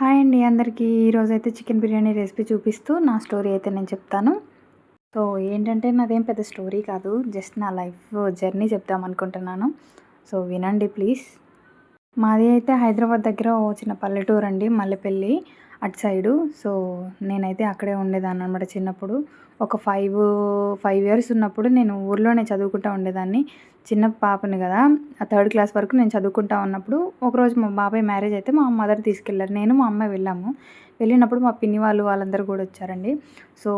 Hi అండి అందరికీ. ఈరోజు అయితే చికెన్ బిర్యానీ రెసిపీ చూపిస్తూ నా స్టోరీ అయితే నేను చెప్తాను. సో ఏంటంటే నాదేం పెద్ద స్టోరీ కాదు. జస్ట్ నా లైఫ్ జర్నీ చెప్దాం అనుకుంటున్నాను సో వినండి ప్లీజ్. మాది అయితే హైదరాబాద్ దగ్గర ఓ చిన్న పల్లెటూరు అండి మల్లెపల్లి అటు సైడు. సో నేనైతే అక్కడే ఉండేదాన్ని అనమాట చిన్నప్పుడు. ఒక ఫైవ్ ఫైవ్ ఇయర్స్ ఉన్నప్పుడు నేను ఊర్లోనే చదువుకుంటూ ఉండేదాన్ని. చిన్న పాపని కదా ఆ థర్డ్ క్లాస్ వరకు నేను చదువుకుంటా ఉన్నప్పుడు ఒకరోజు మా బాబాయ్ మ్యారేజ్ అయితే మా మదర్ తీసుకెళ్ళారు నేను మా అమ్మాయి వెళ్ళాము. వెళ్ళినప్పుడు మా పిన్ని వాళ్ళు వాళ్ళందరూ కూడా వచ్చారండి. సో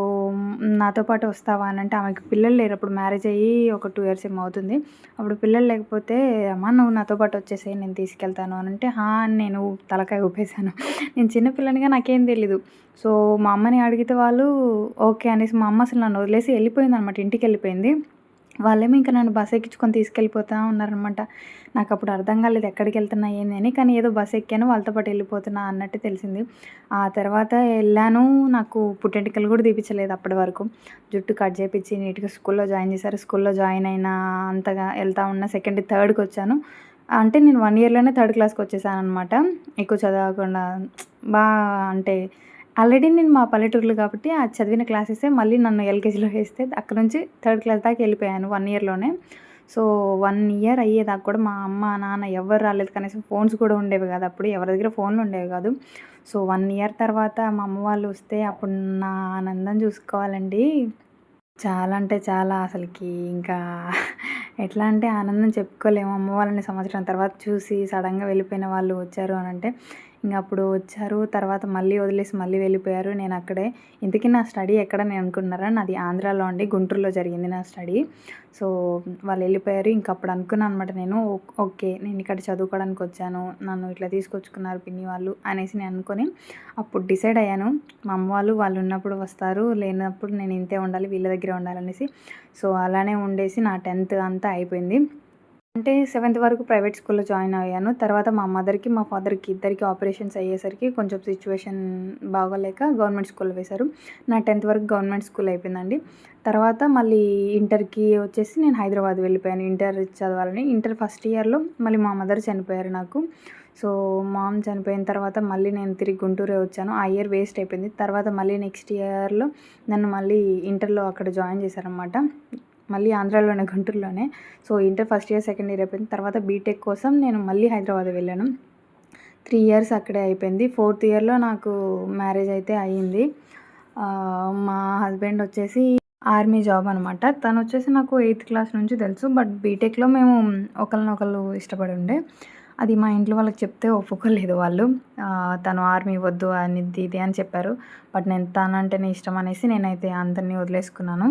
నాతో పాటు వస్తావా అని అంటే ఆమెకి పిల్లలు లేరు అప్పుడు మ్యారేజ్ అయ్యి ఒక టూ ఇయర్స్ ఏమో అవుతుంది. అప్పుడు పిల్లలు లేకపోతే అమ్మ నువ్వు నాతో పాటు వచ్చేసేయి నేను తీసుకెళ్తాను అని అంటే హా అని నేను తలకాయ ఊపేశాను. నేను చిన్నపిల్లనిగా నాకేం తెలీదు. సో మా అమ్మని అడిగితే వాళ్ళు ఓకే అనేసి మా అమ్మ అసలు నన్ను వదిలేసి వెళ్ళిపోయింది అనమాట ఇంటికి వెళ్ళిపోయింది. వాళ్ళేమో ఇంకా నన్ను బస్ ఎక్కించుకొని తీసుకెళ్ళిపోతూ ఉన్నారనమాట నాకు అప్పుడు అర్థం కాలేదు ఎక్కడికి వెళ్తున్నా ఏంది అని కానీ ఏదో బస్ ఎక్కాను వాళ్ళతో పాటు వెళ్ళిపోతున్నా అన్నట్టు తెలిసింది. ఆ తర్వాత వెళ్ళాను నాకు పుట్టెంటికలు కూడా తీపించలేదు అప్పటి వరకు. జుట్టు కట్ చేపించి నీట్గా స్కూల్లో జాయిన్ చేశారు. స్కూల్లో జాయిన్ అయినా అంతగా వెళ్తా ఉన్న సెకండ్ థర్డ్కి వచ్చాను. అంటే నేను వన్ ఇయర్లోనే థర్డ్ క్లాస్కి వచ్చేసాను అనమాట ఎక్కువ చదవకుండా బాగా అంటే ఆల్రెడీ నేను మా పల్లెటూరులో కాబట్టి ఆ చదివిన క్లాసెసే మళ్ళీ నన్ను ఎల్కేజీలో వేస్తే అక్కడ నుంచి థర్డ్ క్లాస్ దాకా వెళ్ళిపోయాను వన్ ఇయర్లోనే సో వన్ ఇయర్ అయ్యేదాకా కూడా మా అమ్మ నాన్న ఎవరు రాలేదు. కనీసం ఫోన్స్ కూడా ఉండేవి కాదు అప్పుడు. ఎవరి దగ్గర ఫోన్లు ఉండేవి కాదు. సో వన్ ఇయర్ తర్వాత మా అమ్మ వాళ్ళు వస్తే అప్పుడు నా ఆనందం చూసుకోవాలండి. చాలా అంటే చాలా అసలుకి ఇంకా ఎట్లా అంటే ఆనందం చెప్పుకోలేము. అమ్మ వాళ్ళని సంవత్సరం తర్వాత చూసి సడన్గా వెళ్ళిపోయిన వాళ్ళు వచ్చారు అని అంటే ఇంక అప్పుడు వచ్చారు తర్వాత మళ్ళీ వదిలేసి మళ్ళీ వెళ్ళిపోయారు. నేను అక్కడే. ఇంతకీ నా స్టడీ ఎక్కడ నేను అనుకున్నారా నాది ఆంధ్రాలో అండి గుంటూరులో జరిగింది నా స్టడీ. సో వాళ్ళు వెళ్ళిపోయారు. ఇంక అప్పుడు అనుకున్నాను అనమాట నేను ఓకే నేను ఇక్కడ చదువుకోవడానికి వచ్చాను నన్ను ఇట్లా తీసుకొచ్చుకున్నారు పిన్ని వాళ్ళు అనేసి నేను అనుకొని అప్పుడు డిసైడ్ అయ్యాను. మా అమ్మ వాళ్ళు వాళ్ళు ఉన్నప్పుడు వస్తారు లేనప్పుడు నేను ఇంతే ఉండాలి వీళ్ళ దగ్గరే ఉండాలనేసి. సో అలానే ఉండేసి నా టెన్త్ అంతా అయిపోయింది. అంటే సెవెంత్ వరకు ప్రైవేట్ స్కూల్లో జాయిన్ అయ్యాను. తర్వాత మా మదర్కి మా ఫాదర్కి ఇద్దరికి ఆపరేషన్స్ అయ్యేసరికి కొంచెం సిచ్యువేషన్ బాగోలేక గవర్నమెంట్ స్కూల్లో వేశారు. నా టెన్త్ వరకు గవర్నమెంట్ స్కూల్ అయిపోయిందండి. తర్వాత మళ్ళీ ఇంటర్కి వచ్చేసి నేను హైదరాబాద్ వెళ్ళిపోయాను. ఇంటర్ చదవాలని. ఇంటర్ ఫస్ట్ ఇయర్లో మళ్ళీ మా మదర్ చనిపోయారు నాకు. సో మామ్ చనిపోయిన తర్వాత మళ్ళీ నేను తిరిగి గుంటూరే వచ్చాను. ఆ ఇయర్ వేస్ట్ అయిపోయింది. తర్వాత మళ్ళీ నెక్స్ట్ ఇయర్లో నన్ను మళ్ళీ ఇంటర్లో అక్కడ జాయిన్ చేశారనమాట మళ్ళీ ఆంధ్రాలోనే గుంటూరులోనే. So inter first year second year అయిపోయింది తర్వాత బీటెక్ కోసం నేను మళ్ళీ హైదరాబాద్ వెళ్ళాను. త్రీ ఇయర్స్ అక్కడే అయిపోయింది. ఫోర్త్ ఇయర్లో నాకు మ్యారేజ్ అయితే అయ్యింది. మా హస్బెండ్ వచ్చేసి ఆర్మీ జాబ్ అనమాట తను వచ్చేసి నాకు ఎయిత్ క్లాస్ నుంచి తెలుసు. బట్ బీటెక్లో మేము ఒకరినొకరు ఇష్టపడి ఉండే. అది మా ఇంట్లో వాళ్ళకి చెప్తే ఒప్పుకోలేదు వాళ్ళు. తను ఆర్మీ వద్దు అని ఇది అని చెప్పారు. బట్ నేను తనంటేనే ఇష్టం అనేసి నేనైతే అందరినీ వదిలేసుకున్నాను.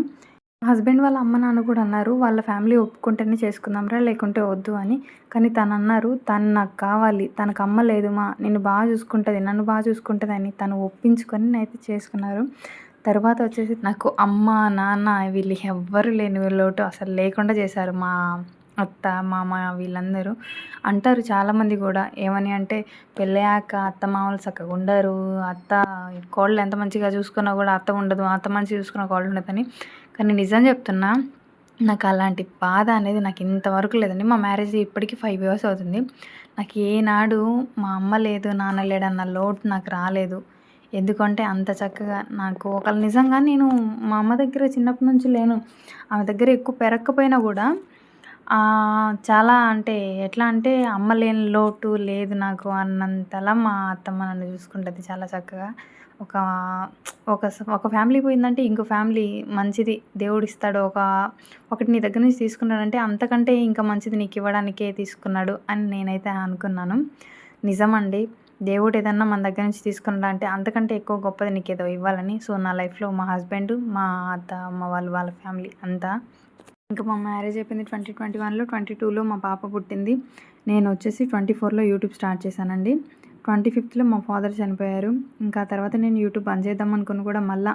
హస్బెండ్ వాళ్ళ అమ్మ నాన్న కూడా అన్నారు వాళ్ళ ఫ్యామిలీ ఒప్పుకుంటేనే చేసుకుందాంరా లేకుంటే వద్దు అని. కానీ తను అన్నారు తను నాకు కావాలి తనకు అమ్మ లేదు మా నేను బాగా చూసుకుంటుంది నన్ను బాగా చూసుకుంటుంది అని తను ఒప్పించుకొని అయితే చేసుకున్నారు. తర్వాత వచ్చేసి నాకు అమ్మ నాన్న వీళ్ళు ఎవ్వరు లేని లోటు అసలు లేకుండా చేశారు మా అత్త మామ వీళ్ళందరూ అంటారు చాలామంది కూడా. ఏమని అంటే పెళ్ళయ్యాక అత్త మామలు చక్కగా ఉండరు. అత్త కోళ్ళు ఎంత మంచిగా చూసుకున్నా కూడా అత్త ఉండదు. అత్త మంచిగా చూసుకున్న కోళ్ళు ఉండదని. కానీ నిజం చెప్తున్నా నాకు అలాంటి బాధ అనేది నాకు ఇంతవరకు లేదండి. మా మ్యారేజ్ ఇప్పటికీ ఫైవ్ ఇయర్స్ అవుతుంది. నాకు ఏనాడు మా అమ్మ లేదు నాన్న లేడన్న లోటు నాకు రాలేదు. ఎందుకంటే అంత చక్కగా నాకు ఒకళ్ళు నిజంగా నేను మా అమ్మ దగ్గర చిన్నప్పటి నుంచి లేను. ఆమె దగ్గర ఎక్కువ పెరగకపోయినా కూడా చాలా అంటే ఎట్లా అంటే అమ్మ లేని లోటు లేదు నాకు అన్నంతలా మా అత్తమ్మ నన్ను చూసుకుంటుంది చాలా చక్కగా. ఒక ఒక ఒక ఫ్యామిలీ పోయిందంటే ఇంకో ఫ్యామిలీ మంచిది. దేవుడు ఇస్తాడు. ఒక ఒకటి నీ దగ్గర నుంచి తీసుకున్నాడంటే అంతకంటే ఇంకా మంచిది నీకు ఇవ్వడానికే తీసుకున్నాడు అని నేనైతే అనుకున్నాను. నిజమండి. దేవుడు ఏదన్నా మన దగ్గర నుంచి తీసుకున్నాడంటే అంతకంటే ఎక్కువ గొప్పది నీకు ఏదో ఇవ్వాలని. సో నా లైఫ్లో మా హస్బెండ్ మా అత్త అమ్మ వాళ్ళు వాళ్ళ ఫ్యామిలీ అంతా ఇంకా మా మ్యారేజ్ అయిపోయింది ట్వంటీ ట్వంటీ వన్లో ట్వంటీ టూలో మా పాప పుట్టింది. నేను వచ్చేసి ట్వంటీ ఫోర్లో యూట్యూబ్ స్టార్ట్ చేశానండి. ట్వంటీ ఫిఫ్త్లో మా ఫాదర్ చనిపోయారు. ఇంకా తర్వాత నేను యూట్యూబ్ బంద్ చేద్దాం అనుకుని కూడా మళ్ళీ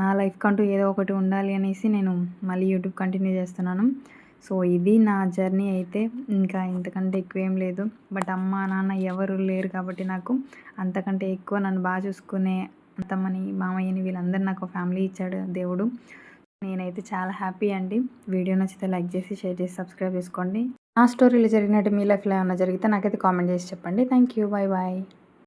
నా లైఫ్ కంటూ ఏదో ఒకటి ఉండాలి అనేసి నేను మళ్ళీ యూట్యూబ్ కంటిన్యూ చేస్తున్నాను. సో ఇది నా జర్నీ అయితే. ఇంకా ఇంతకంటే ఎక్కువ ఏం లేదు. బట్ అమ్మ నాన్న ఎవరు లేరు కాబట్టి నాకు అంతకంటే ఎక్కువ నన్ను బాగా చూసుకునే అత్తమ్మని మామయ్యని వీళ్ళందరూ నాకు ఫ్యామిలీ ఇచ్చాడు దేవుడు. నేనైతే చాలా హ్యాపీ అండి. వీడియో నచ్చితే లైక్ చేసి షేర్ చేసి సబ్స్క్రైబ్ చేసుకోండి. నా స్టోరీలో జరిగినట్టు మీ లైఫ్లో ఏమైనా జరిగితే నాకైతే కామెంట్ చేసి చెప్పండి. Thank you bye bye